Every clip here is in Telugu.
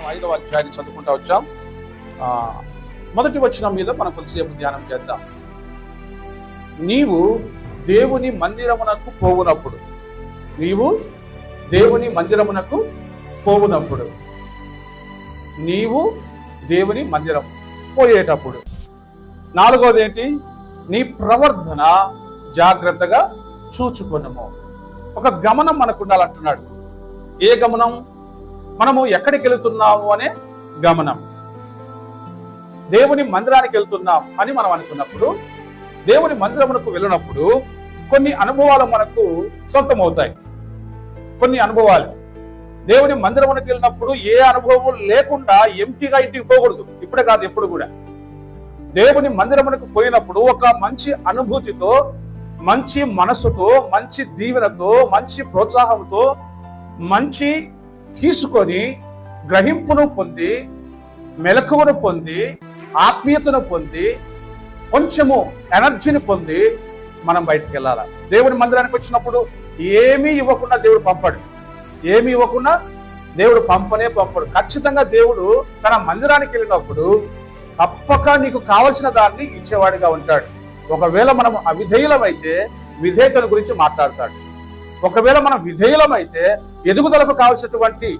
మనం ఐదవ అధ్యాయాన్ని చదువుకుంటా వచ్చాం. ఆ, మొదటి వచనం మీద మనం కొద్దిసేపు ధ్యానం చేద్దాం. నీవు దేవుని మందిరమునకు పోవునప్పుడు నీవు దేవుని మందిరమునకు పోవునప్పుడు నీవు దేవుని మందిరం పోయేటప్పుడు. నాలుగోది ఏంటి? నీ ప్రవర్ధన జాగ్రత్తగా చూచుకున్నాము ఒక గమనం మనకు ఉండాలంటున్నాడు. ఏ గమనం? మనము ఎక్కడికి వెళుతున్నాము అనే గమనం. దేవుని మందిరానికి వెళ్తున్నాం అని మనం అనుకున్నప్పుడు దేవుని మందిరమునకు వెళ్ళినప్పుడు కొన్ని అనుభవాలు మనకు సొంతమవుతాయి. కొన్ని అనుభవాలు. దేవుని మందిరమునకు వెళ్ళినప్పుడు ఏ అనుభవం లేకుండా ఎంటీగా ఇంటికి పోకూడదు. ఇప్పుడే కాదు ఎప్పుడు కూడా. దేవుని మందిరమునకు పోయినప్పుడు ఒక మంచి అనుభూతితో మంచి మనసుతో మంచి దీవెనతో మంచి ప్రోత్సాహంతో మంచి తీసుకొని గ్రహింపును పొంది మెలకువను పొంది ఆత్మీయతను పొంది కొంచెము ఎనర్జీని పొంది మనం బయటికి వెళ్ళాలి? దేవుని మందిరానికి వచ్చినప్పుడు ఏమీ ఇవ్వకుండా దేవుడు పంపడు. ఏమీ ఇవ్వకుండా దేవుడు పంపనే పంపడు. ఖచ్చితంగా దేవుడు తన మందిరానికి వెళ్ళినప్పుడు తప్పక నీకు కావలసిన దాన్ని ఇచ్చేవాడిగా ఉంటాడు. ఒకవేళ మనం అవిధేయులమైతే విధేయతను గురించి మాట్లాడతాడు. ఒకవేళ మనం విధేయులమైతే ఎదుగుదలకు కావలసినటువంటి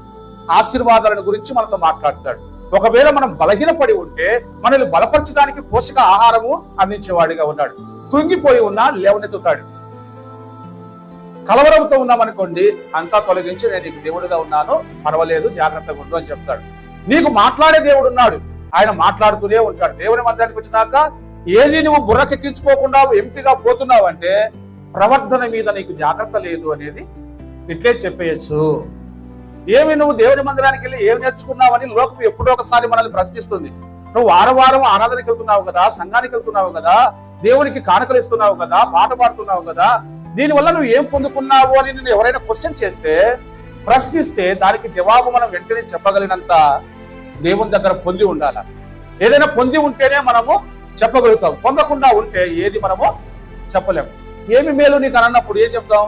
ఆశీర్వాదాలను గురించి మనతో మాట్లాడతాడు. ఒకవేళ మనం బలహీనపడి ఉంటే మనల్ని బలపరచడానికి పోషక ఆహారము అందించేవాడిగా ఉన్నాడు. కృంగిపోయి ఉన్నా లేవనెత్తుతాడు. కలవరంతో ఉన్నామనుకోండి అంతా తొలగించి నేను నీకు దేవుడిగా ఉన్నాను పర్వాలేదు జాగ్రత్తగా ఉండు అని చెప్తాడు. నీకు మాట్లాడే దేవుడు ఉన్నాడు. ఆయన మాట్లాడుతూనే ఉంటాడు. దేవుని మందిరానికి వచ్చినాక ఏది నువ్వు బుర్రకెక్కించుకోకుండా ఎంపిగా పోతున్నావు అంటే ప్రవర్తన మీద నీకు జాగ్రత్త లేదు అనేది ఇట్లే చెప్పేయచ్చు. ఏమి నువ్వు దేవుని మందిరానికి వెళ్ళి ఏమి నేర్చుకున్నావని లోకం ఎప్పుడో ఒకసారి మనల్ని ప్రశ్నిస్తుంది. నువ్వు వారం వారం ఆరాధనకి వెళ్తున్నావు కదా సంఘానికి వెళ్తున్నావు కదా దేవునికి కానుకలు ఇస్తున్నావు కదా పాట పాడుతున్నావు కదా దీనివల్ల నువ్వు ఏం పొందుకున్నావు అని నేను ఎవరైనా క్వశ్చన్ చేస్తే ప్రశ్నిస్తే దానికి జవాబు మనం వెంటనే చెప్పగలిగినంత దేవుని దగ్గర పొంది ఉండాల. ఏదైనా పొంది ఉంటేనే మనము చెప్పగలుగుతాం. పొందకుండా ఉంటే ఏది మనము చెప్పలేము. ఏమి మేలు నీకు అని అన్నప్పుడు ఏం చెప్తాం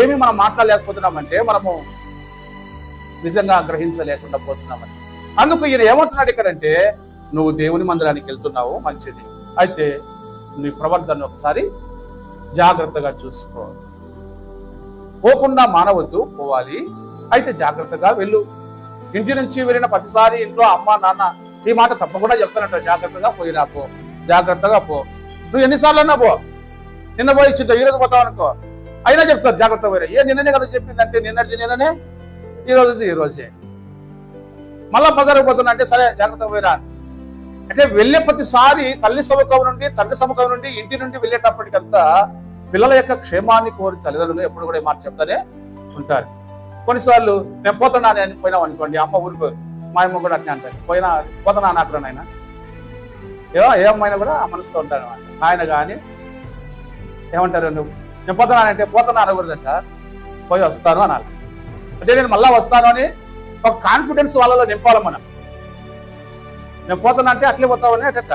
ఏమి మనం మాట్లాడలేకపోతున్నామంటే మనము నిజంగా గ్రహించలేకుండా పోతున్నామని అందుకు ఈయన ఏమంటున్నాడు ఇక్కడంటే నువ్వు దేవుని మందిరానికి వెళ్తున్నావు మంచిది. అయితే నీ ప్రవర్తన ఒకసారి జాగ్రత్తగా చూసుకో. పోకుండా మానవద్దు పోవాలి. అయితే జాగ్రత్తగా వెళ్ళు. ఇంటి నుంచి వెళ్ళిన ప్రతిసారి ఇంట్లో అమ్మ నాన్న ఈ మాట తప్పకుండా చెప్తానంట జాగ్రత్తగా పోయి రాపో జాగ్రత్తగా పో. నువ్వు ఎన్నిసార్లు అన్నా పో. నిన్న పోయి చిన్న ఈరోజు పోతావు అనుకో. అయినా చెప్తారు జాగ్రత్త వేరే ఏ నిన్ననే కదా చెప్పిందంటే నిన్నటి నిన్ననే ఈ రోజుది ఈ రోజే మళ్ళా బజారుకు పోతున్నా అంటే సరే జాగ్రత్త పోయిరా. అంటే వెళ్ళే ప్రతిసారి తల్లి సముఖం నుండి తండ్రి సముఖం నుండి ఇంటి నుండి వెళ్ళేటప్పటికంతా పిల్లల యొక్క క్షేమాన్ని కోరి తల్లిదండ్రులు ఎప్పుడు కూడా మాట చెప్తానే ఉంటారు. కొన్నిసార్లు నేను పోతున్నా అని పోయినాం అనుకోండి అమ్మ ఊరికి మా అమ్మ కూడా అట్నే అంటారు. పోయినా పోతున్నా అక్కడ నాయన? ఏమో ఏ అమ్మాయినా కూడా ఆ మనసుతో ఉంటారు ఆయన కానీ ఏమంటారు నువ్వు? నేను పోతున్నానంటే పోతున్నా అనకూడదంట. పోయి వస్తాను అనాలి. అంటే నేను మళ్ళా వస్తాను అని ఒక కాన్ఫిడెన్స్ వాళ్ళలో నింపాలి మనం. నేను పోతున్నా అంటే అట్లే పోతావని అట్ట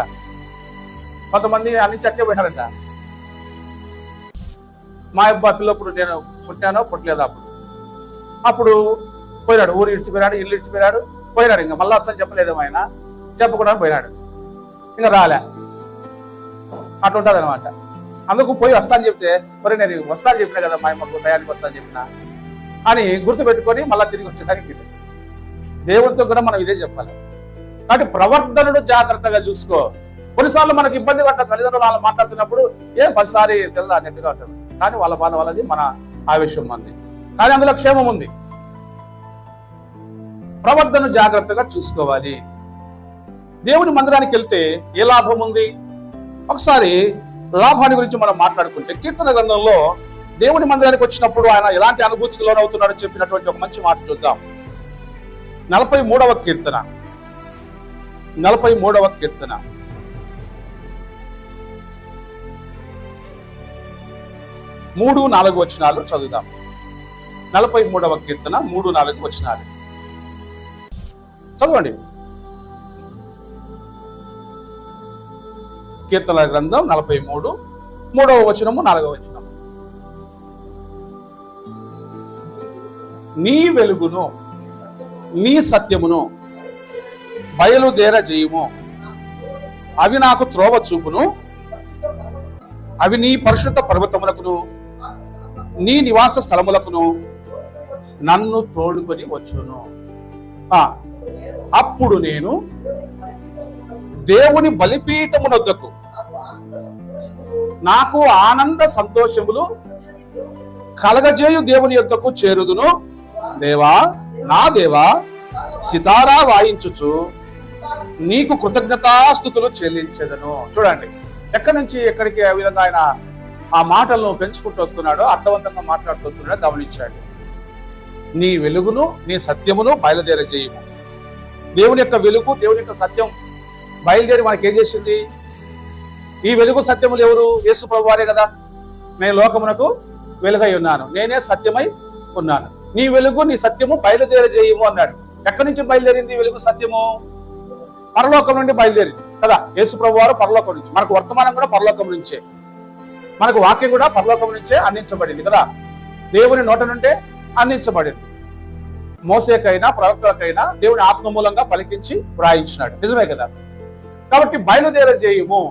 కొంతమంది అన్నించి అట్లే పోయినారంట. మా అబ్బాయి పిల్లప్పుడు నేను పుట్టానో పుట్టలేదు అప్పుడు. అప్పుడు పోయినాడు ఊరు ఇడిచిపోయినాడు ఇల్లు ఇడిచిపోయినాడు పోయినాడు ఇంకా. మళ్ళీ వచ్చని చెప్పలేదు ఆయన. చెప్పకుండా పోయినాడు. ఇంకా రాలే. అట్లా ఉంటుంది అనమాట అందుకు పోయి వస్తాను చెప్తే మరి నేను వస్తాను చెప్పిన కదా మా అమ్మకు టయానికి వస్తాను చెప్పిన? అని గుర్తుపెట్టుకొని మళ్ళీ తిరిగి వచ్చేదానికి దేవునితో కూడా మనం ఇదే చెప్పాలి. కాబట్టి ప్రవర్తనను జాగ్రత్తగా చూసుకో. కొన్నిసార్లు మనకి ఇబ్బంది పడ్డ తల్లిదండ్రులు వాళ్ళు మాట్లాడుతున్నప్పుడు ఏ పదిసారి తెల్ల? అన్నట్టుగా ఉంటుంది కానీ వాళ్ళ బాధ వాళ్ళది మన ఆవేశం మంది కానీ అందులో క్షేమం ఉంది. ప్రవర్తన జాగ్రత్తగా చూసుకోవాలి. దేవుని మందిరానికి వెళ్తే ఏ లాభం ఉంది? ఒకసారి లాభాన్ని గురించి మనం మాట్లాడుకుంటే కీర్తన గ్రంథంలో దేవుని మందిరానికి వచ్చినప్పుడు ఆయన ఎలాంటి అనుభూతికి లోనవుతున్నాడో చెప్పినటువంటి ఒక మంచి మాట చూద్దాం. నలభై మూడవ కీర్తన. నలభై మూడవ కీర్తన. మూడు నాలుగు వచనాలు చదువుదాం. నలభై మూడవ కీర్తన మూడు నాలుగు వచనాలు. చదవండి. కీర్తన గ్రంథం నలభై మూడు మూడవ వచనము నాలుగవ వచనము నీ వెలుగును నీ సత్యమును బయలుదేర చేయుము అవి నాకు త్రోవ చూపును అవి నీ పరిశుద్ధ పర్వతములకును నీ నివాస స్థలములకును నన్ను తోడుకొని వచ్చును. ఆ, అప్పుడు నేను దేవుని బలిపీఠమునొద్దకు. నాకు ఆనంద సంతోషములు కలగజేయు దేవుని యొద్దకు చేరుదును. దేవా నా దేవా సితారా వాయించుచు నీకు కృతజ్ఞతాస్థుతులు చెల్లించదను. చూడండి ఎక్కడి నుంచి ఎక్కడికి ఆ విధంగా ఆయన ఆ మాటలను పెంచుకుంటూ వస్తున్నాడో అర్థవంతంగా మాట్లాడుతూ వస్తున్నాడో గమనించాడు. నీ వెలుగును నీ సత్యమును బయలుదేరజేయము. దేవుని యొక్క వెలుగు దేవుని యొక్క సత్యం బయలుదేరి మనకి ఏం చేసింది? ఈ వెలుగు సత్యములు ఎవరు? యేసు ప్రభు వారే కదా. నేను లోకమునకు వెలుగై ఉన్నాను. నేనే సత్యమై ఉన్నాను. నీ వెలుగు నీ సత్యము బయలుదేర చేయము అన్నాడు. ఎక్కడి నుంచి బయలుదేరింది వెలుగు సత్యము? పరలోకం నుండి బయలుదేరింది కదా. యేసు ప్రభు వారు పరలోకం నుంచి. మనకు వర్తమానం కూడా పరలోకం నుంచే. మనకు వాక్యం కూడా పరలోకం నుంచే అందించబడింది కదా. దేవుని నోట నుండే అందించబడింది. మోసేకైనా ప్రవక్తలకైనా దేవుని ఆత్మ మూలంగా పలికించి వ్రాయించినాడు. నిజమే కదా? కాబట్టి బయలుదేర చేయము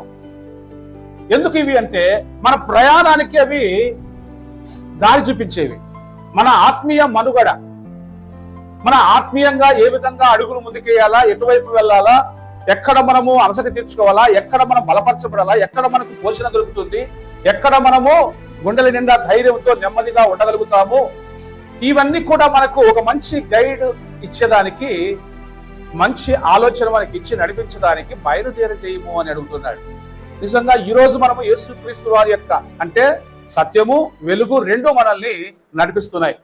ఎందుకు ఇవి అంటే మన ప్రయాణానికి అవి దారి చూపించేవి. మన ఆత్మీయ మనుగడ. మన ఆత్మీయంగా ఏ విధంగా అడుగులు ముందుకేయాలా ఎటువైపు వెళ్ళాలా ఎక్కడ మనము అలసట తీర్చుకోవాలా ఎక్కడ మనం బలపరచబడాలా ఎక్కడ మనకు పోషణ దొరుకుతుంది ఎక్కడ మనము గుండెల నిండా ధైర్యంతో నెమ్మదిగా ఉండగలుగుతాము ఇవన్నీ కూడా మనకు ఒక మంచి గైడ్ ఇచ్చేదానికి మంచి ఆలోచన మనకి ఇచ్చి నడిపించడానికి బయలుదేర చేయము అని అడుగుతున్నాడు. నిజంగా ఈ రోజు మనము యేసుక్రీస్తు వారి యొక్క అంటే సత్యము వెలుగు రెండు మనల్ని నడిపిస్తున్నాయి.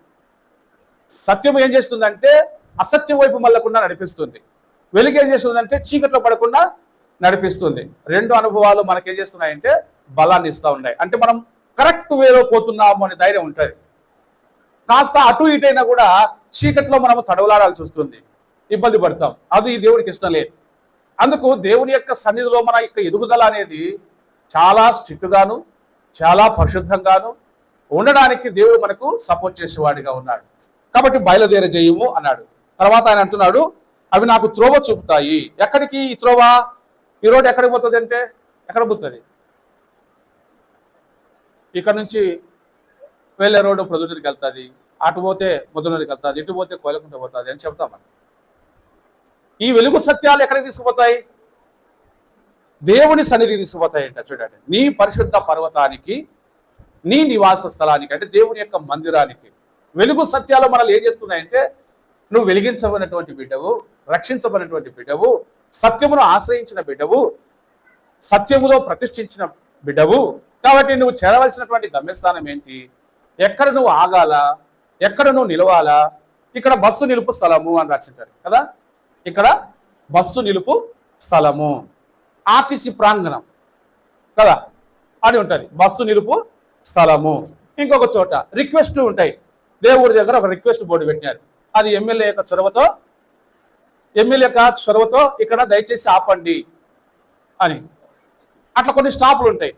సత్యం ఏం చేస్తుందంటే అసత్యం వైపు మళ్ళకుండా నడిపిస్తుంది. వెలుగు ఏం చేస్తుందంటే చీకట్లో పడకుండా నడిపిస్తుంది. రెండు అనుభవాలు మనకేం చేస్తున్నాయంటే బలాన్ని ఇస్తూ ఉన్నాయి. అంటే మనం కరెక్ట్ వేలో పోతున్నాము అనే ధైర్యం ఉంటుంది. కాస్త అటు ఇటైనా కూడా చీకట్లో మనము తడవలాడాల్సి వస్తుంది. ఇబ్బంది పడతాం. అది దేవుడికి ఇష్టం లేదు. అందుకు దేవుని యొక్క సన్నిధిలో మన యొక్క ఎదుగుదల అనేది చాలా స్ట్రిక్ట్గాను చాలా పరిశుద్ధంగాను ఉండడానికి దేవుడు మనకు సపోర్ట్ చేసేవాడిగా ఉన్నాడు. కాబట్టి బయలుదేరజేయము అన్నాడు. తర్వాత ఆయన అంటున్నాడు అవి నాకు త్రోవ చూపుతాయి. ఎక్కడికి ఈ త్రోవ? ఈ రోడ్ ఎక్కడికి పోతుంది అంటే ఎక్కడ పోతుంది? ఇక్కడ నుంచి వెళ్ళే రోడ్డు ప్రొద్దుటికి వెళ్తుంది అటు పోతే ముద్దునూరికి వెళ్తుంది ఇటు పోతే కోయలకుంట పోతుంది అని చెప్తాం మనం. ఈ వెలుగు సత్యాలు ఎక్కడికి తీసుకుపోతాయి? దేవుని సన్నిధి తీసుకుపోతాయంట చూడండి. నీ పరిశుద్ధ పర్వతానికి నీ నివాస స్థలానికి అంటే దేవుని యొక్క మందిరానికి వెలుగు సత్యాలు మనల్ని ఏం చేస్తున్నాయంటే నువ్వు వెలిగించబడినటువంటి బిడ్డవు రక్షించబడినటువంటి బిడ్డవు సత్యమును ఆశ్రయించిన బిడ్డవు సత్యములో ప్రతిష్ఠించిన బిడ్డవు. కాబట్టి నువ్వు చేరవలసినటువంటి గమ్యస్థానం ఏంటి? ఎక్కడ నువ్వు ఆగాల? ఎక్కడ నువ్వు నిలవాలా? ఇక్కడ బస్సు నిలుపు స్థలము అని రాసింటారు కదా? ఇక్కడ బస్సు నిలుపు స్థలము. ఆర్టీసీ ప్రాంగణం. కదా? అని ఉంటుంది. బస్సు నిలుపు స్థలము. ఇంకొక చోట రిక్వెస్ట్ ఉంటాయి. దేవుడి దగ్గర ఒక రిక్వెస్ట్ బోర్డు పెట్టారు అది ఎమ్మెల్యే యొక్క చొరవతో ఎమ్మెల్యే యొక్క చొరవతో ఇక్కడ దయచేసి ఆపండి అని. అట్లా కొన్ని స్టాపులు ఉంటాయి.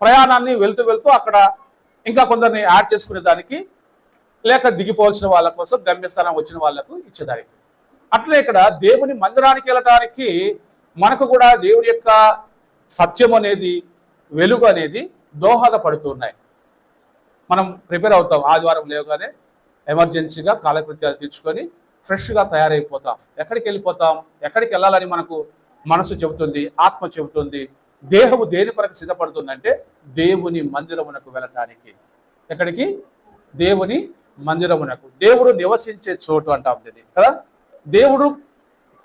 ప్రయాణాన్ని వెళ్తూ వెళ్తూ అక్కడ ఇంకా కొందరిని యాడ్ చేసుకునే దానికి లేక దిగిపోవాల్సిన వాళ్ళ కోసం గమ్యస్థానం వచ్చిన వాళ్ళకు ఇచ్చేదానికి. అట్లే ఇక్కడ దేవుని మందిరానికి వెళ్ళటానికి మనకు కూడా దేవుని యొక్క సత్యం అనేది వెలుగు అనేది దోహదపడుతున్నాయి. మనం ప్రిపేర్ అవుతాం. ఆదివారం లేవగానే ఎమర్జెన్సీగా కాలకృత్యాలు తీర్చుకొని ఫ్రెష్గా తయారైపోతాం. ఎక్కడికి వెళ్ళిపోతాం? ఎక్కడికి వెళ్ళాలని మనకు మనసు చెబుతుంది ఆత్మ చెబుతుంది. దేహము దేని కొరకు సిద్ధపడుతుందంటే దేవుని మందిరమునకు వెళ్ళటానికి. ఎక్కడికి? దేవుని మందిరమునకు. దేవుడు నివసించే చోటు అంటాం దీన్ని కదా? దేవుడు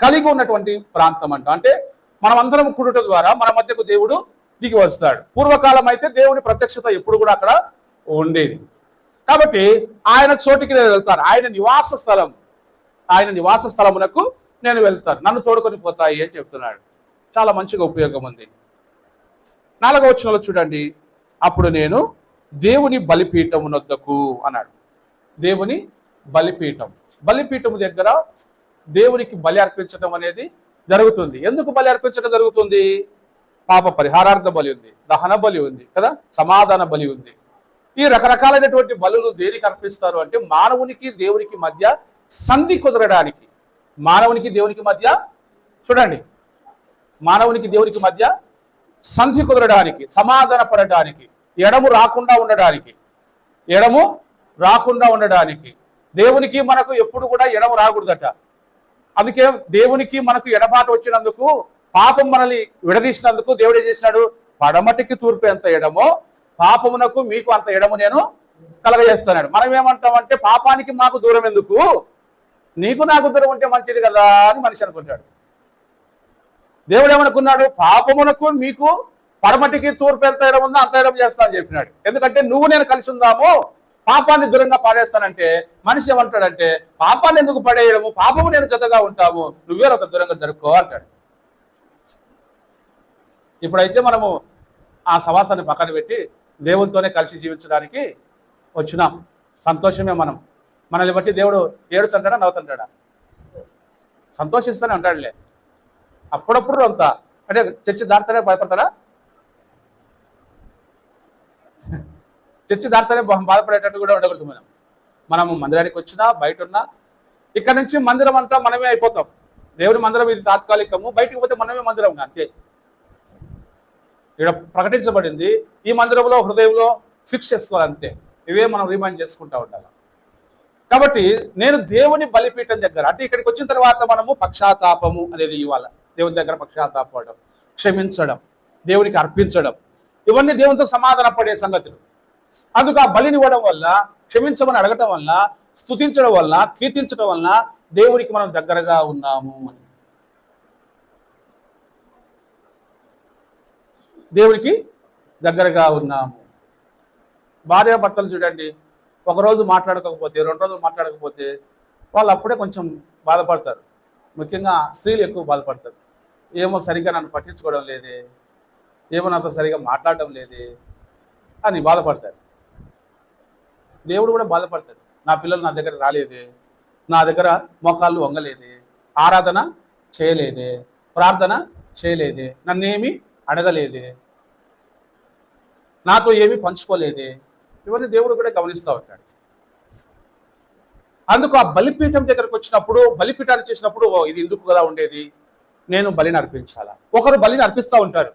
కలిగి ఉన్నటువంటి ప్రాంతం అంట. అంటే మనమందరం కుడుట కూడుట ద్వారా మన మధ్యకు దేవుడు దిగి వస్తాడు. పూర్వకాలం అయితే దేవుని ప్రత్యక్షత ఎప్పుడు కూడా అక్కడ ఉండేది. కాబట్టి ఆయన చోటికి నేను వెళ్తాను. ఆయన నివాస స్థలం. ఆయన నివాస స్థలమునకు నేను వెళ్తాను. నన్ను తోడుకొని పోతాయి అని చెప్తున్నాడు. చాలా మంచిగా ఉపయోగం ఉంది. నాలుగవ వచనంలో చూడండి. అప్పుడు నేను దేవుని బలిపీఠమునొద్దకు అన్నాడు. దేవుని బలిపీఠం. బలిపీఠము దగ్గర దేవునికి బలి అర్పించడం అనేది జరుగుతుంది. ఎందుకు బలి అర్పించడం జరుగుతుంది? పాప పరిహారార్థ బలి ఉంది దహన బలి ఉంది కదా సమాధాన బలి ఉంది. ఈ రకరకాలైనటువంటి బలులు దేనికి అర్పిస్తారు అంటే మానవునికి దేవునికి మధ్య సంధి కుదరడానికి. మానవునికి దేవునికి మధ్య చూడండి మానవునికి దేవునికి మధ్య సంధి కుదరడానికి సమాధాన పడడానికి ఎడము రాకుండా ఉండడానికి ఎడము రాకుండా ఉండడానికి. దేవునికి మనకు ఎప్పుడు కూడా ఎడము రాకూడదట. అందుకే దేవునికి మనకు ఎడబాటు వచ్చినందుకు పాపం మనల్ని విడదీసినందుకు దేవుడు ఏం చేసినాడు? పడమటికి తూర్పు ఎంత ఎడమో పాపమునకు మీకు అంత ఎడము నేను కలగజేస్తున్నాడు. మనం ఏమంటామంటే పాపానికి మాకు దూరం ఎందుకు? నీకు నాకు దూరం ఉంటే మంచిది కదా అని మనిషి అనుకుంటాడు. దేవుడు ఏమనుకున్నాడు? పాపమునకు మీకు పడమటికి తూర్పు ఎంత ఎడముందో ఉందో అంత ఎడము చేస్తా అని చెప్పినాడు. ఎందుకంటే నువ్వు నేను కలిసి ఉందాము పాపాన్ని దూరంగా పాడేస్తానంటే మనిషి ఏమంటాడంటే పాపాన్ని ఎందుకు పడేయడము? పాపము నేను జతగా ఉంటాము. నువ్వే ఒక దూరంగా జరుపుకో అంటాడు. ఇప్పుడైతే మనము ఆ సవాసాన్ని పక్కన పెట్టి దేవునితోనే కలిసి జీవించడానికి వచ్చినాం. సంతోషమే మనం. మనల్ని బట్టి దేవుడు ఏడుచంటాడా నవ్వుతుంటాడా? సంతోషిస్తూనే ఉంటాడులే. అప్పుడప్పుడు అంతా. అంటే చర్చి దాటుతానే భయపడతాడా? చర్చి దాటితేనే బాధపడేటట్టు కూడా ఉండకూడదు మనం. మనము మందిరానికి వచ్చినా బయట ఉన్నా ఇక్కడ నుంచి మందిరం అంతా మనమే అయిపోతాం. దేవుని మందిరం ఇది తాత్కాలికము బయటికి పోతే మనమే మందిరం అంతే. ఇక్కడ ప్రకటించబడింది ఈ మందిరంలో హృదయంలో ఫిక్స్ చేసుకోవాలి అంతే ఇవే మనం రిమైండ్ చేసుకుంటా ఉండాలి. కాబట్టి నేను దేవుని బలిపీఠం దగ్గర అంటే ఇక్కడికి వచ్చిన తర్వాత మనము పక్షాతాపము అనేది ఇవ్వాలి. దేవుని దగ్గర పక్షాతాపడం క్షమించడం దేవునికి అర్పించడం ఇవన్నీ దేవునితో సమాధాన పడే సంగతులు. అందుకు ఆ బలిని ఇవ్వడం వల్ల క్షమించమని అడగటం వల్ల స్తుతించడం వల్ల కీర్తించడం వల్ల దేవునికి మనం దగ్గరగా ఉన్నాము అని. దేవునికి దగ్గరగా ఉన్నాము. భార్యాభర్తలు చూడండి ఒకరోజు మాట్లాడకపోతే రెండు రోజులు మాట్లాడకపోతే వాళ్ళు అప్పుడే కొంచెం బాధపడతారు. ముఖ్యంగా స్త్రీలు ఎక్కువ బాధపడతారు. ఏమో సరిగ్గా నన్ను పట్టించుకోవడం లేదే ఏమో నాతో సరిగ్గా మాట్లాడడం లేదే అని బాధపడతారు. దేవుడు కూడా బాధపడతాడు. నా పిల్లలు నా దగ్గర రాలేదే. నా దగ్గర మోకాళ్ళు వంగలేదే. ఆరాధన చేయలేదే. ప్రార్థన చేయలేదే. నన్నేమి అడగలేదే. నాతో ఏమీ పంచుకోలేదే. ఇవన్నీ దేవుడు కూడా గమనిస్తూ ఉంటాడు. అందుకు ఆ బలిపీఠం దగ్గరకు వచ్చినప్పుడు బలిపీఠాన్ని చేసినప్పుడు ఇది ఎందుకు కదా ఉండేది? నేను బలిని అర్పించాలా? ఒకరు బలిని అర్పిస్తూ ఉంటారు.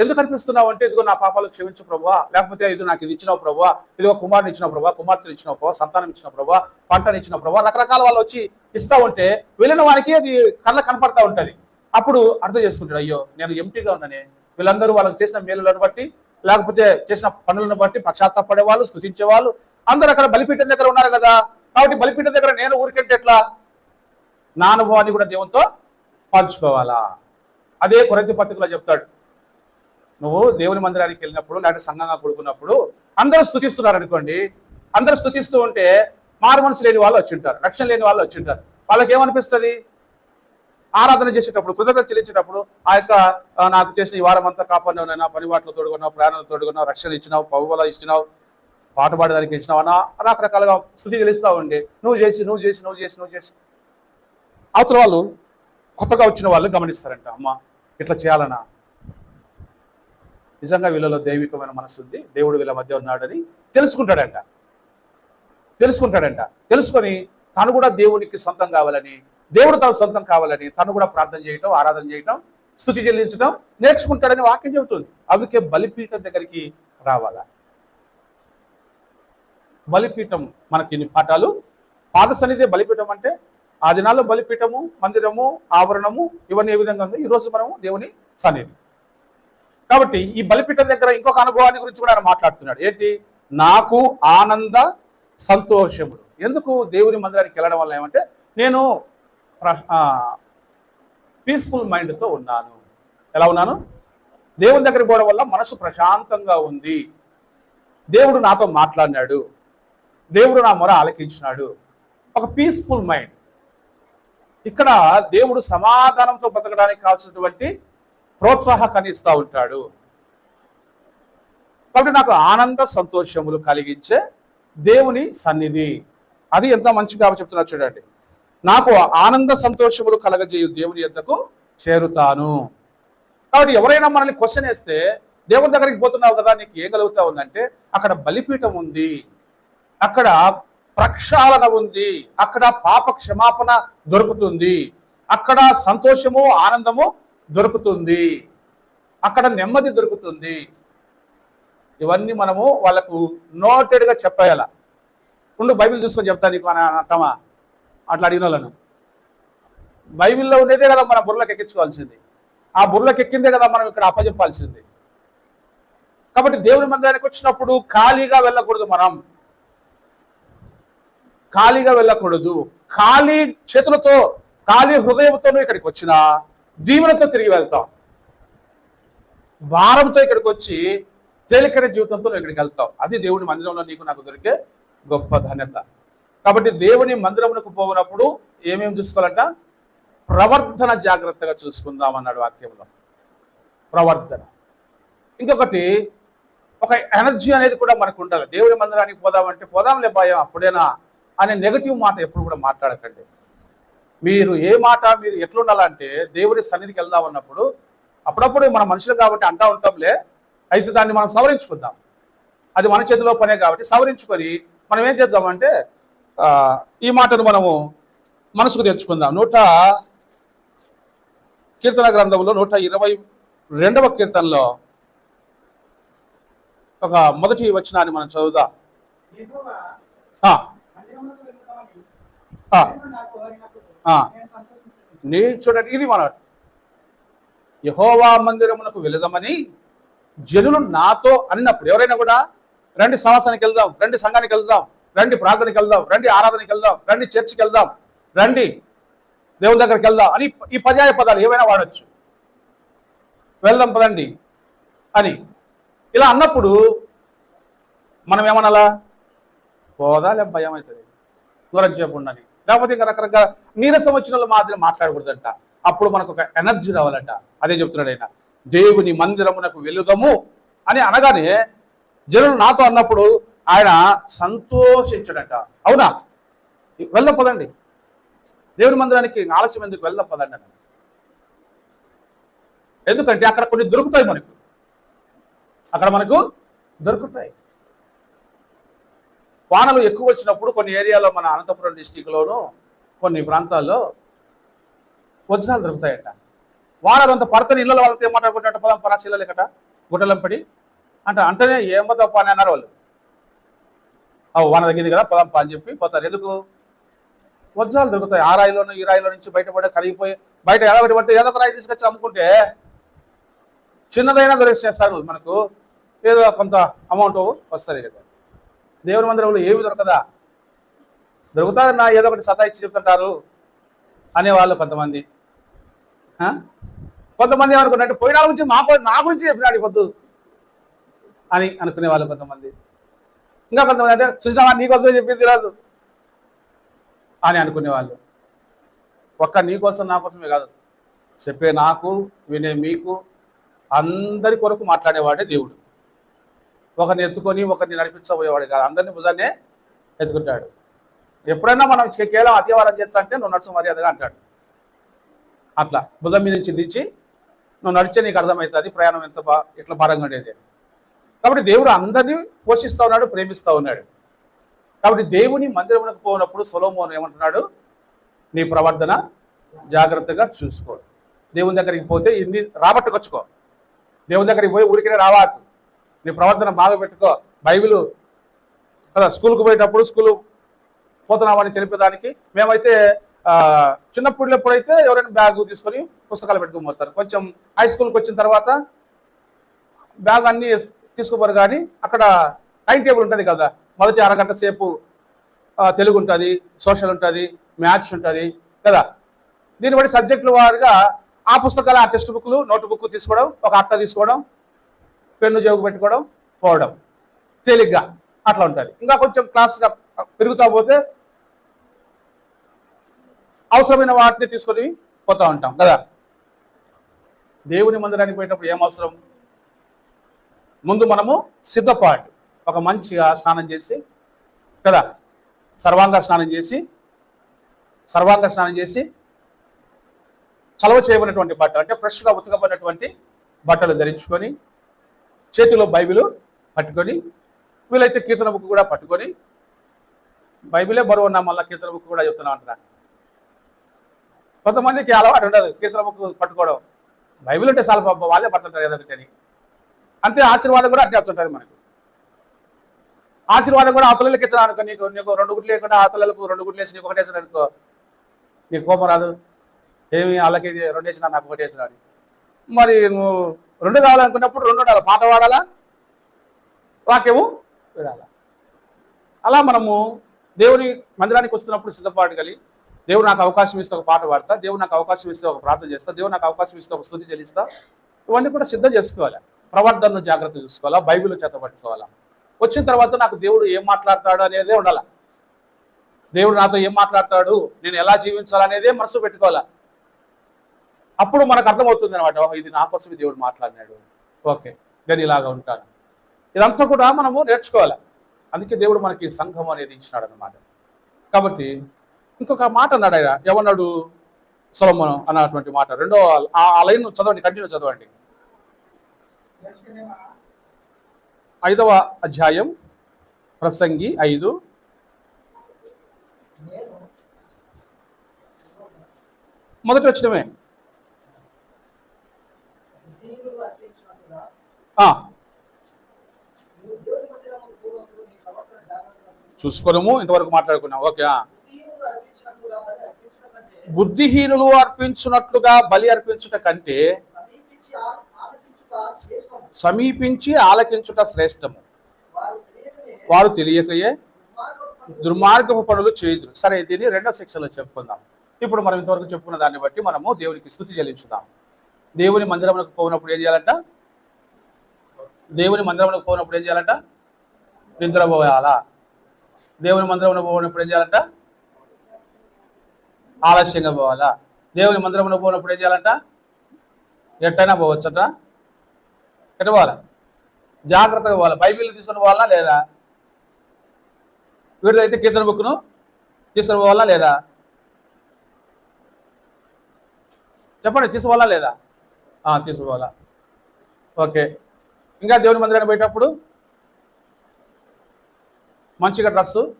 ఎందుకు అర్పిస్తున్నావు అంటే ఇదిగో నా పాపాలు క్షమించు ప్రభావ లేకపోతే ఇది నాకు ఇది ఇచ్చినావు ప్రభావ ఇదిగో కుమారుని ఇచ్చిన ప్రభావ కుమార్తెను ఇచ్చిన ప్రభావ సంతానం ఇచ్చిన ప్రభావ పంటను ఇచ్చిన ప్రభావ రకరకాల వాళ్ళు వచ్చి ఇస్తా ఉంటే వెళ్ళిన వారికి అది కళ్ళ కనపడతా ఉంటుంది. అప్పుడు అర్థం చేసుకుంటాడు అయ్యో నేను ఎంటీగా ఉన్నానే. వీళ్ళందరూ వాళ్ళకి చేసిన మేలులను బట్టి లేకపోతే చేసిన పనులను బట్టి పశ్చాత్తాపడే స్థుతించేవాళ్ళు వాళ్ళు అందరూ అక్కడ బలిపీఠం దగ్గర ఉన్నారు కదా. కాబట్టి బలిపీఠం దగ్గర నేను ఊరికంటే ఎట్లా? నా అనుభవాన్ని కూడా దేవునితో పంచుకోవాలా? అదే కొరతి పత్రికలో చెప్తాడు. నువ్వు దేవుని మందిరానికి వెళ్ళినప్పుడు లేకపోతే సంఘంగా కొడుకున్నప్పుడు అందరూ స్థుతిస్తున్నారు అనుకోండి. అందరూ స్థుతిస్తూ ఉంటే మారు మనసు లేని వాళ్ళు వచ్చి ఉంటారు. రక్షణ లేని వాళ్ళు వచ్చింటారు వాళ్ళకి ఏమనిపిస్తుంది? ఆరాధన చేసేటప్పుడు కృతజ్ఞత చెల్లించేటప్పుడు ఆ యొక్క నాకు చేసిన ఈ వారం అంతా కాపాడినావు నా పని వాటిలో తోడుకున్నావు ప్రయాణాలు తోడుకున్నావు రక్షణ ఇచ్చినావు పౌబల ఇచ్చినావు పాట పాడడానికి ఇచ్చినావు అన్న రకరకాలుగా స్థుతి గెలుస్తూ ఉండి. నువ్వు చేసి నువ్వు చేసి నువ్వు చేసి నువ్వు చేసి. అవతల వాళ్ళు కొత్తగా వచ్చిన వాళ్ళు గమనిస్తారంట అమ్మ ఇట్లా చేయాలనా? నిజంగా వీళ్ళలో దైవికమైన మనసు ఉంది. దేవుడు వీళ్ళ మధ్య ఉన్నాడని తెలుసుకుంటాడంట. తెలుసుకుంటాడంట. తెలుసుకొని తను కూడా దేవునికి సొంతం కావాలని దేవుడు తన సొంతం కావాలని తను కూడా ప్రార్థన చేయటం ఆరాధన చేయటం స్థుతి చెల్లించడం నేర్చుకుంటాడని వాక్యం చెబుతుంది. అందుకే బలిపీఠం దగ్గరికి రావాలా? బలిపీఠం మనకి ఇన్ని పాఠాలు? పాద సన్నిధి బలిపీఠం అంటే ఆ దినాల్లో బలిపీఠము మందిరము ఆవరణము ఇవన్నీ ఏ విధంగా ఉంది? ఈరోజు మనము దేవుని సన్నిధి. కాబట్టి ఈ బలిపీఠం దగ్గర ఇంకొక అనుభవాన్ని గురించి కూడా ఆయన మాట్లాడుతున్నాడు. ఏంటి? నాకు ఆనంద సంతోషములు. ఎందుకు దేవుని మందిరానికి వెళ్ళడం వల్ల ఏమంటే నేను పీస్ఫుల్ మైండ్తో ఉన్నాను. ఎలా ఉన్నాను? దేవుని దగ్గరికి పోవడం వల్ల మనసు ప్రశాంతంగా ఉంది. దేవుడు నాతో మాట్లాడినాడు. దేవుడు నా మొర ఆలకించినాడు. ఒక పీస్ఫుల్ మైండ్ ఇక్కడ దేవుడు సమాధానంతో బతకడానికి కావాల్సినటువంటి ప్రోత్సాహకాన్ని ఇస్తూ ఉంటాడు. కాబట్టి నాకు ఆనంద సంతోషములు కలిగించే దేవుని సన్నిధి. అది ఎంత మంచిగా చెప్తున్నా చూడండి. నాకు ఆనంద సంతోషములు కలగజేయు దేవుని యొద్దకు చేరుతాను. కాబట్టి ఎవరైనా మనల్ని క్వశ్చన్ వేస్తే దేవుని దగ్గరికి పోతున్నావు కదా నీకు ఏం కలుగుతా ఉందంటే అక్కడ బలిపీఠం ఉంది. అక్కడ ప్రక్షాళన ఉంది. అక్కడ పాప క్షమాపణ దొరుకుతుంది. అక్కడ సంతోషము ఆనందము దొరుకుతుంది. అక్కడ నెమ్మది దొరుకుతుంది. ఇవన్నీ మనము వాళ్ళకు నోటెడ్గా చెప్పేయాల. ఉండు బైబిల్ చూసుకొని చెప్తాను నీకు అని అంటామా అట్లా అడిగిన వాళ్ళను. బైబిల్లో ఉండేదే కదా మన బుర్రలకు ఎక్కించుకోవాల్సింది. ఆ బుర్రలకు ఎక్కిందే కదా మనం ఇక్కడ అప్పజెప్పాల్సింది. కాబట్టి దేవుని మందిరానికి వచ్చినప్పుడు ఖాళీగా వెళ్ళకూడదు మనం. ఖాళీగా వెళ్ళకూడదు. ఖాళీ చేతులతో ఖాళీ హృదయంతో ఇక్కడికి వచ్చినా దీవెనతో తిరిగి వెళ్తాం. భారంతో ఇక్కడికి వచ్చి తేలికైన జీవితంతో ఇక్కడికి వెళ్తావు. అది దేవుని మందిరంలో నీకు నాకు దొరికే గొప్ప ధన్యత. కాబట్టి దేవుని మందిరమునకు పోయినప్పుడు ఏమేమి చూసుకోవాలంట? ప్రవర్తన జాగ్రత్తగా చూసుకుందాం అన్నాడు వాక్యంలో. ప్రవర్తన ఇంకొకటి ఒక ఎనర్జీ అనేది కూడా మనకు ఉండాలి. దేవుని మందిరానికి పోదామంటే పోదాంలే భయం అప్పుడేనా? అనే నెగటివ్ మాట ఎప్పుడు కూడా మాట్లాడకండి. మీరు ఏ మాట మీరు ఎట్లుండాలంటే దేవుని సన్నిధికి వెళ్దాం అన్నప్పుడు అప్పుడప్పుడు మన మనుషులు కాబట్టి అంటా ఉంటాంలే. అయితే దాన్ని మనం సవరించుకుందాం. అది మన చేతిలో పనే కాబట్టి సవరించుకొని మనం ఏం చేద్దామంటే ఈ మాటను మనము మనసుకు తెచ్చుకుందాం. నూట కీర్తన గ్రంథంలో నూట ఇరవై రెండవ కీర్తనలో ఒక మొదటి వచనాన్ని మనం చదువుదాం. చూడండి ఇది మన యహోవా మందిరమునకు వెళదామని జనులు నాతో అన్నప్పుడు ఎవరైనా కూడా రండి సమాసానికి వెళ్దాం రండి సంఘానికి వెళ్దాం రండి ప్రార్థనకి వెళ్దాం రండి ఆరాధనకి వెళ్దాం రండి చర్చికి వెళ్దాం రండి దేవుని దగ్గరికి వెళ్దాం అని ఈ పర్యాయ పదాలు ఏవైనా వాడచ్చు. వెళ్దాం పదండి అని. ఇలా అన్నప్పుడు మనం ఏమనాలా? పోదాలే భయం అవుతుంది దూరం చేయకుండా లేకపోతే ఇంకా రకరకాల నీరసం వచ్చిన వాళ్ళు మాదిరి మాట్లాడకూడదంట. అప్పుడు మనకు ఒక ఎనర్జీ రావాలంట. అదే చెప్తున్నాడు ఆయన. దేవుని మందిరమునకు వెలుదము అని అనగానే జనులు నాతో అన్నప్పుడు ఆయన సంతోషించడట. అవునా? వెళ్దాం పదండి దేవుని మందిరానికి ఆలస్యం ఎందుకు? వెళ్దాం పదండి అని ఎందుకంటే అక్కడ కొన్ని దొరుకుతాయి మనకు. అక్కడ మనకు దొరుకుతాయి. వానలు ఎక్కువ వచ్చినప్పుడు కొన్ని ఏరియాలో మన అనంతపురం డిస్టిక్లోను కొన్ని ప్రాంతాల్లో వజ్రాలు దొరుకుతాయట. వానలు అంత పడతని ఇళ్ళలో వాళ్ళతో ఏం పదం పరాశీల కట గుట్టలంపడి. అంట అంటేనే ఏమో తప్ప అని అన్నారు వాళ్ళు. వాన తగ్గింది కదా పదం అని చెప్పి పోతారు. ఎందుకు? వజ్రాలు దొరుకుతాయి. ఆ రాయిలోను ఈ రాయిలో నుంచి బయటపడే కరిగిపోయి బయట ఏదో ఒకటి పడితే ఏదో ఒక రాయి తీసుకొచ్చి అమ్ముకుంటే చిన్నదైనా దొరికేస్తారు మనకు. ఏదో కొంత అమౌంట్ వస్తుంది కదా. దేవుని మందిరంలో ఏమి దొరకదా? దొరుకుతుంది నా ఏదో ఒకటి సతా ఇచ్చి చెప్తుంటారు అనేవాళ్ళు కొంతమంది. కొంతమంది ఏమనుకున్నట్టు పోయిన గురించి మా నా గురించి చెప్పినాడు పొద్దు అని అనుకునే వాళ్ళు కొంతమంది. ఇంకా కొంతమంది అంటే చూసినావా నీకోసమే చెప్పింది రాజు అని అనుకునేవాళ్ళు ఒక్క నీకోసం నా కోసమే కాదు. చెప్పే నాకు వినే మీకు అందరి కొరకు మాట్లాడేవాడే దేవుడు. ఒకరిని ఎత్తుకొని ఒకరిని నడిపించబోయేవాడు కాదు. అందరిని భుజాన్నే ఎత్తుకుంటాడు. ఎప్పుడైనా మనం కేవలం అతివారం చేస్తా అంటే నువ్వు నడుచు మర్యాదగా అంటాడు. అట్లా భుజం మీద నుంచి దించి నువ్వు నడిచే నీకు అర్థమవుతుంది ప్రయాణం ఎంత బా ఇట్లా భారంగా ఉండేది. కాబట్టి దేవుడు అందరినీ పోషిస్తూ ఉన్నాడు ప్రేమిస్తూ ఉన్నాడు. కాబట్టి దేవుని మందిరమునకు పోయినప్పుడు సొలోమోను ఏమంటున్నాడు? నీ ప్రవర్తన జాగ్రత్తగా చూసుకో. దేవుని దగ్గరికి పోతే ఇన్ని రాబట్టుకొచ్చుకో. దేవుని దగ్గరికి పోయి ఊరికనే రావాకు నీ ప్రవర్తన బాగా పెట్టుకో. బైబిల్ కదా స్కూల్కి పోయేటప్పుడు స్కూల్ పోతున్నామని తెలిపేదానికి మేమైతే చిన్నప్పుడు ఎప్పుడైతే ఎవరైనా బ్యాగ్ తీసుకొని పుస్తకాలు పెట్టుకుపోతారు కొంచెం హై స్కూల్కి వచ్చిన తర్వాత బ్యాగ్ అన్ని తీసుకుపోరు కానీ అక్కడ టైం టేబుల్ ఉంటుంది కదా. మొదటి అరగంట సేపు తెలుగు ఉంటుంది సోషల్ ఉంటుంది మ్యాథ్స్ ఉంటుంది కదా. దీన్ని బట్టి సబ్జెక్టుల వారిగా ఆ పుస్తకాలు ఆ టెక్స్ట్ బుక్లు నోట్ బుక్ తీసుకోవడం ఒక అట్ట తీసుకోవడం పెన్ను జోగు పెట్టుకోవడం పోవడం. తేలిగ్గా అట్లా ఉంటుంది. ఇంకా కొంచెం క్లాస్గా పెరుగుతా పోతే అవసరమైన వాటిని తీసుకొని పోతా ఉంటాం కదా. దేవుని మందిరానికి పోయేటప్పుడు ఏం అవసరం ముందు మనము సిద్ధపాటు ఒక మంచిగా స్నానం చేసి కదా సర్వాంగ స్నానం చేసి సర్వాంగ స్నానం చేసి చలవ చేయబడినటువంటి బట్టలు అంటే ఫ్రెష్గా ఉతకబడినటువంటి బట్టలు ధరించుకొని చేతిలో బైబిల్ పట్టుకొని వీలైతే కీర్తన బుక్ కూడా పట్టుకొని బైబిలే బరువు ఉన్నా మళ్ళీ కీర్తన బుక్ కూడా చెప్తున్నా అంటారా కొంతమందికి అలవాటు ఉండదు కీర్తన బుక్ పట్టుకోవడం. బైబిల్ ఉంటే చాలా పాపం వాళ్ళే పడుతుంటారు ఏదో ఒకటి అని. అంతే ఆశీర్వాదం కూడా అట్టే వస్తుంటుంది మనకు. ఆశీర్వాదం కూడా అతలకి ఇచ్చిన అనుకో నీకు నీకు రెండు గుడ్లు లేకుండా అవతలకు రెండు గుడ్లు వేసి నీకు ఒకటి వేసిన అనుకో నీకు కోపం రాదు. ఏమి వాళ్ళకి ఇది రెండు వేసిన నాకు ఒకటి వేసిన అని. మరి నువ్వు రెండు కావాలనుకున్నప్పుడు రెండు ఉండాలి. పాట పాడాలా? వాక్యము వినాలా? అలా మనము దేవుని మందిరానికి వస్తున్నప్పుడు సిద్ధపాటు కలిగి దేవుడు నాకు అవకాశం ఇస్తే ఒక పాట పాడతా దేవుడు నాకు అవకాశం ఇస్తే ఒక ప్రార్థన చేస్తా దేవుడు నాకు అవకాశం ఇస్తే ఒక స్థుతి చెల్లిస్తా ఇవన్నీ కూడా సిద్ధం చేసుకోవాలి? ప్రవర్తనను జాగ్రత్త చూసుకోవాలా? బైబిల్ చేత పట్టుకోవాలా? వచ్చిన తర్వాత నాకు దేవుడు ఏం మాట్లాడతాడు అనేదే ఉండాలి? దేవుడు నాతో ఏం మాట్లాడతాడు? నేను ఎలా జీవించాలనేదే మనసు పెట్టుకోవాలా? అప్పుడు మనకు అర్థమవుతుంది అనమాట ఇది నా కోసమే దేవుడు మాట్లాడినాడు. ఓకే. నేను ఇలాగా ఉంటాను. ఇదంతా కూడా మనము నేర్చుకోవాలి. అందుకే దేవుడు మనకి సంఘం అనేది ఇచ్చినాడు అనమాట కాబట్టి ఇంకొక మాట అన్నాడు ఆయన ఏమన్నాడు సొలమోను? అన్నటువంటి మాట. రెండో ఆ- లైన్ చదవండి కంటిన్యూ చదవండి. ఐదవ అధ్యాయం ప్రసంగి ఐదు. మొదటి వచ్చినమే దీనులు అర్పించినట్టుగా ఆ, నీవు దేవుని మందిరముకు పోనప్పుడు నీ ప్రవర్తన జాగ్రత్తగా చూసుకో. చూసుకోనము ఇంతవరకు మాట్లాడుకున్నాం. ఓకే బుద్ధిహీనులు అర్పించున్నట్లుగా బలి అర్పించుట కంటే సమీపించి ఆలకించుట శ్రేష్టము. వారు తెలియకయే దుర్మార్గపు పనులు చేయదురు. చేయదు సరే దీన్ని రెండో సెక్షన్లో చెప్పుకుందాం. ఇప్పుడు మనం ఇంతవరకు చెప్పుకున్న దాన్ని బట్టి మనము దేవునికి స్థుతి చెల్లించుదాం. దేవుని మందిరములకు పోయినప్పుడు ఏం చేయాలంట? దేవుని మందిరములకు పోనప్పుడు ఏం చేయాలంట? నిద్రపోయాలా దేవుని మందిరంలో పోనప్పుడు ఏం చేయాలంట? ఆలస్యంగా పోవాలా? దేవుని మందిరంలో పోనప్పుడు ఏం చేయాలంట? ఎట్టైనా పోవచ్చట. ఎట్ట పోవాలా? జాగ్రత్తగా పోవాలి? బైబిల్ తీసుకుని పోవాలా లేదా? వీడిదైతే కీర్తన బుక్ను తీసుకుని పోవాలా లేదా? చెప్పండి తీసుకోవాలా లేదా? తీసుకోవాలా ఓకే. ఇంకా దేవుని మందిరానికి పోయేటప్పుడు మంచిగా డ్రస్సు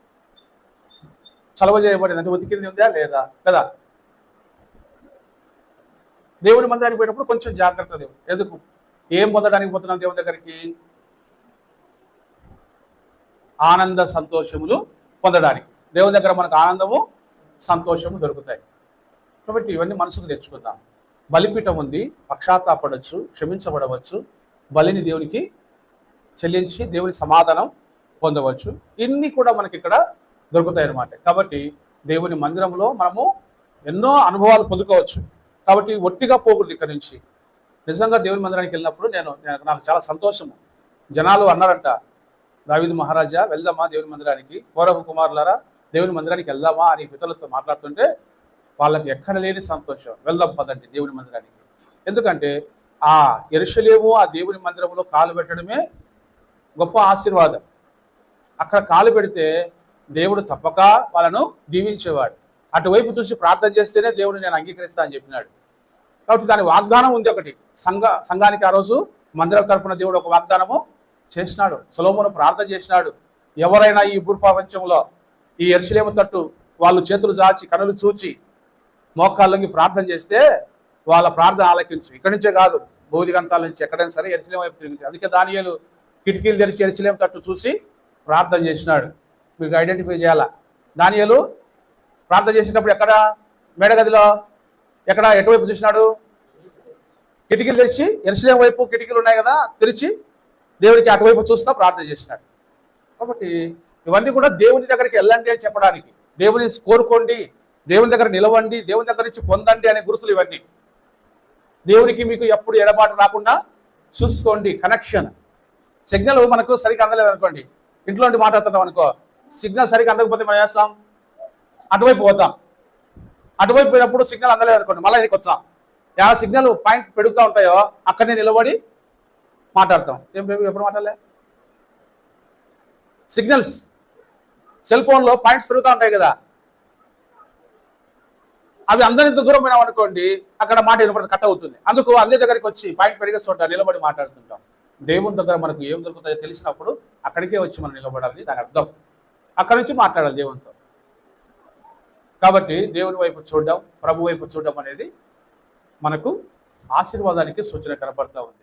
చలవ చేయబడింది. అంటే ఉతికింది ఉందా లేదా? కదా. దేవుని మందిరానికి పోయేటప్పుడు కొంచెం జాగ్రత్త దేవుడు. ఎందుకు? ఏం పొందడానికి పోతున్నాం దేవుని దగ్గరికి? ఆనంద సంతోషములు పొందడానికి. దేవుని దగ్గర మనకు ఆనందము సంతోషము దొరుకుతాయి. కాబట్టి ఇవన్నీ మనసుకు తెచ్చుకుందాం. బలిపీఠం ఉంది. పక్షాతాపడవచ్చు క్షమించబడవచ్చు. బలిని దేవునికి చెల్లించి దేవుని సమాధానం పొందవచ్చు. ఇన్ని కూడా మనకి ఇక్కడ దొరుకుతాయి అన్నమాట కాబట్టి దేవుని మందిరంలో మనము ఎన్నో అనుభవాలు పొందుకోవచ్చు. కాబట్టి ఒట్టిగా పోకూడదు ఇక్కడ నుంచి. నిజంగా దేవుని మందిరానికి వెళ్ళినప్పుడు నేను నాకు చాలా సంతోషము జనాలు అన్నారంట దావిద్ మహారాజా వెళ్దామా దేవుని మందిరానికి? కోరవ కుమారులారా దేవుని మందిరానికి వెళ్దామా? అని పితలతో మాట్లాడుతుంటే వాళ్ళకి ఎక్కడ లేని సంతోషం. వెళ్దాం పదండి దేవుని మందిరానికి. ఎందుకంటే ఆ ఎరుషలేము ఆ దేవుని మందిరంలో కాలు పెట్టడమే గొప్ప ఆశీర్వాదం. అక్కడ కాలు పెడితే దేవుడు తప్పక వాళ్ళను దీవించేవాడు. అటువైపు చూసి ప్రార్థన చేస్తేనే దేవుడు నేను అంగీకరిస్తా అని చెప్పినాడు. కాబట్టి దాని వాగ్దానం ఉంది ఒకటి. సంఘ సంఘానికి ఆ రోజు మందిరం తరపున దేవుడు ఒక వాగ్దానము చేసినాడు. సులోమును ప్రార్థన చేసినాడు. ఎవరైనా ఈ భూప్రపంచంలో ఈ ఎరుసలేము తట్టు వాళ్ళు చేతులు చాచి కనులు చూచి మోకాళ్ళకి ప్రార్థన చేస్తే వాళ్ళ ప్రార్థన ఆలకించు. ఇక్కడి నుంచే కాదు బోధిగంతాల నుంచి ఎక్కడైనా సరే ఎరుసలేం వైపు తిరిగింది. అందుకే దానియలు కిటికీలు తెరిచి ఎరుసలేం తట్టు చూసి ప్రార్థన చేసినాడు. మీకు ఐడెంటిఫై చేయాలా? దానియలు ప్రార్థన చేసినప్పుడు ఎక్కడ? మేడగదిలో ఎక్కడ? ఎటువైపు చూసినాడు? కిటికీలు తెరిచి ఎరుసలేం వైపు కిటికీలు ఉన్నాయి కదా తెరిచి దేవుడికి అటువైపు చూస్తా ప్రార్థన చేసినాడు. కాబట్టి ఇవన్నీ కూడా దేవుని దగ్గరికి వెళ్ళండి అని చెప్పడానికి. దేవుని కోరుకోండి దేవుని దగ్గర నిలవండి దేవుని దగ్గర నుంచి పొందండి అనే గుర్తులు ఇవన్నీ. దేవునికి మీకు ఎప్పుడు ఎడబాటు రాకుండా చూసుకోండి. కనెక్షన్ సిగ్నల్ మనకు సరిగ్గా అందలేదు అనుకోండి ఇంట్లో మాట్లాడుతున్నాం అనుకో సిగ్నల్ సరిగ్గా అందకపోతే మనం చేస్తాం? అటువైపు పోతాం. అటువైపు పోయినప్పుడు సిగ్నల్ అందలేదు అనుకోండి మళ్ళీ ఇదికి వచ్చాం. యా సిగ్నల్ పాయింట్ పెడుతూ ఉంటాయో అక్కడనే నిలబడి మాట్లాడతాం. ఏం బేబీ ఎప్పుడు మాట్లాడలే? సిగ్నల్స్ సెల్ ఫోన్లో పాయింట్స్ పెరుగుతూ ఉంటాయి కదా. అవి అందరింత దూరం పోయినాం అనుకోండి అక్కడ మాట వినపడుతుంది కట్ అవుతుంది. అందుకు అందరి దగ్గరికి వచ్చి పాయింట్ పెరిగే చోట నిలబడి మాట్లాడుతుంటాం. దేవుని దగ్గర మనకు ఏం దొరుకుతాయో తెలిసినప్పుడు అక్కడికే వచ్చి మనం నిలబడాలి దాని అర్థం. అక్కడి నుంచి మాట్లాడాలి దేవునితో. కాబట్టి దేవుని వైపు చూడడం ప్రభు వైపు చూడడం అనేది మనకు ఆశీర్వాదానికి సూచన కనపడతా ఉంది.